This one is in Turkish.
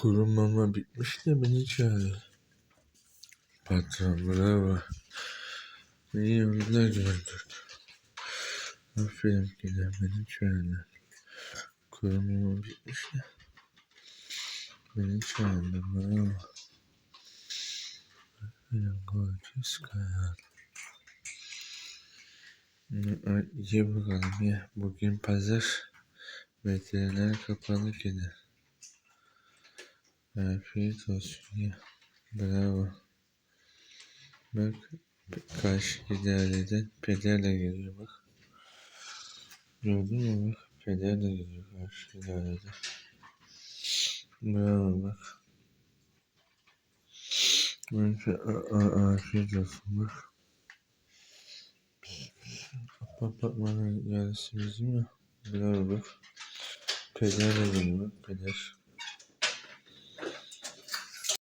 Kurumama bitmiş de beni çağırdı. Patron bravo. İyi yolda gördük. Aferin giden beni çağırdı. Kurumama bitmiş de beni çağırdı bravo. Aferin gorgeous kaya. Ay, Ye bakalım ye. Bugün pazar. Veteriner kapalı yine. Afiyet olsun ya. Bravo. Bak karşı idareden pederle geliyor bak. Gördün mü bak? Pederle geliyor karşı idareden. Bravo bak. A- afiyet olsun bak. Bana yarısı bizim ya. Bravo bak. Pederle geliyor bak peder.